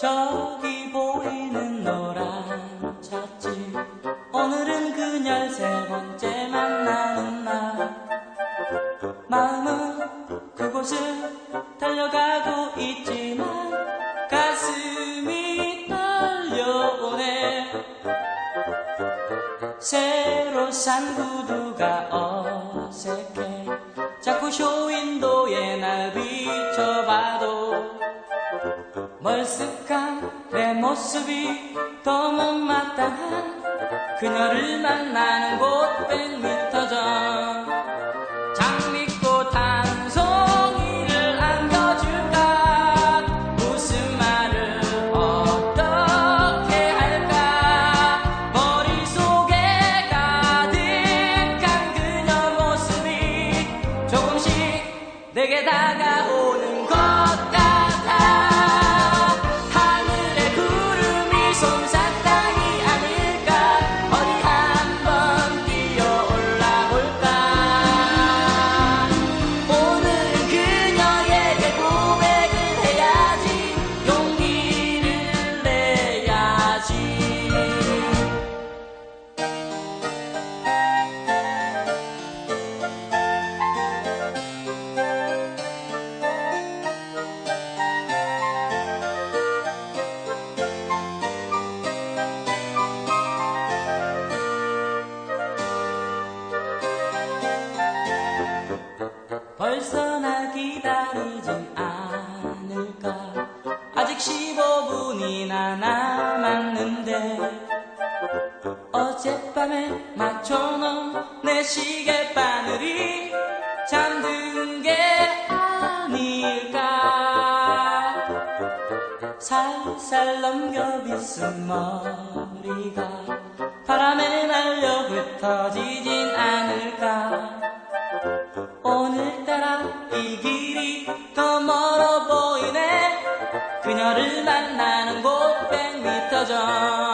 저기 보이는 노란 찻집 오늘은 그녀 세 번째 만나는 날. 마음은 그곳을 달려가고 있지만 가슴이 떨려오네. 새로 산 구두가 어색해. 자꾸 쇼윈도에 날 비춰봐도 멀쑥한 내 모습이 너무 마땅한 그녀를 만나는 곳 100m 전 살살 넘겨 빗은 머리가 바람에 날려 흩어지진 않을까? 오늘따라 이 길이 더 멀어 보이네. 그녀를 만나는 곳 100m 전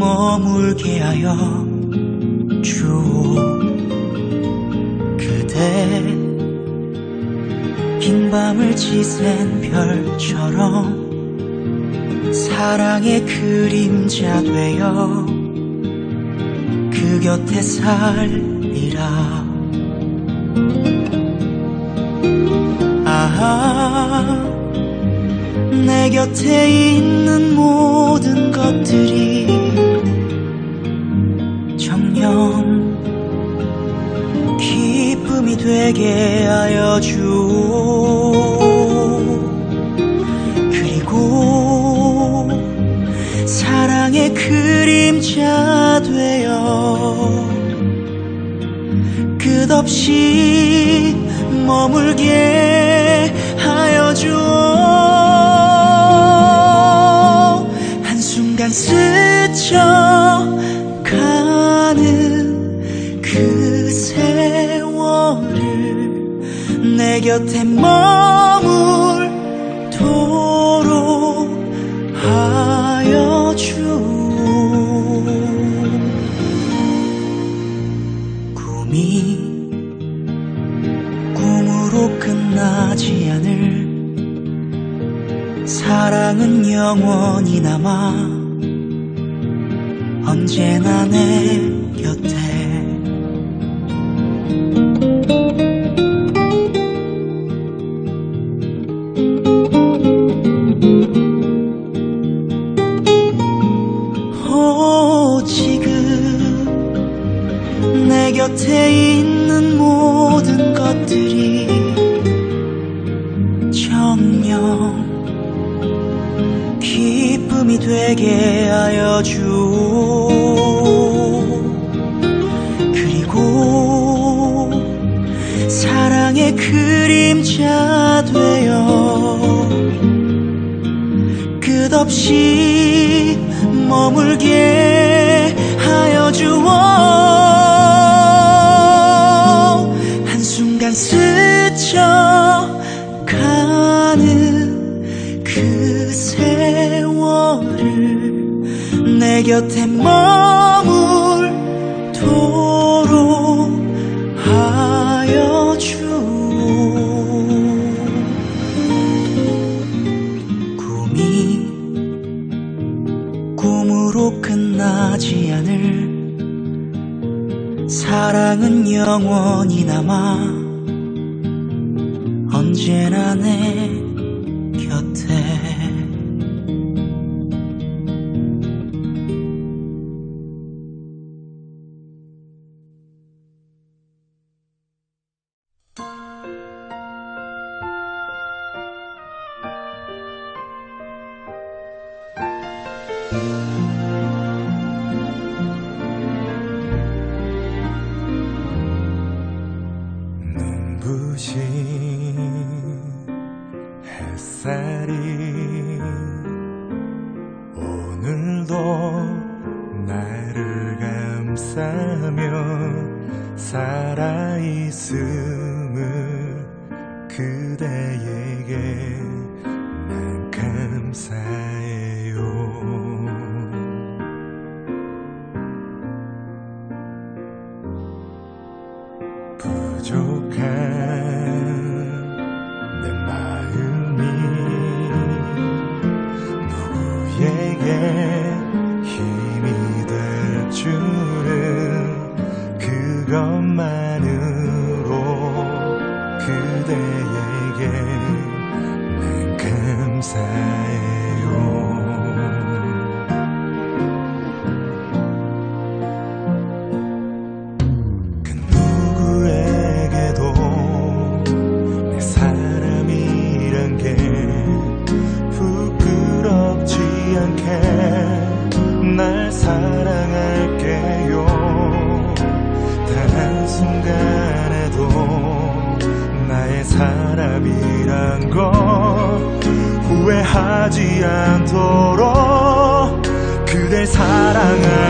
머물게 하여 주오 그대 긴 밤을 지샌 별처럼 사랑의 그림자 되어 그 곁에 살리라. 아하 내 곁에 있는 모든 것들이 되게 하여 주. 그리고 사랑의 그림자 되어 끝없이 머물게 하여 주오 한순간 스쳐 내 곁에 머물도록 하여 주오 꿈이 꿈으로 끝나지 않을 사랑은 영원히 남아 언제나 내 그리고 사랑의 그림자 되어 끝없이 머물게 하여 주오 한순간 스쳐 내 곁에 머물도록 하여 주오 꿈이 꿈으로 끝나지 않을 사랑은 영원히 남아 언제나 내 곁에 햇살이 오늘도 나를 감싸며 살아있음을 그대에게 난 감사해 누구에게 힘이 될 줄은 그것만으로 그대에게 난 감사해 사랑할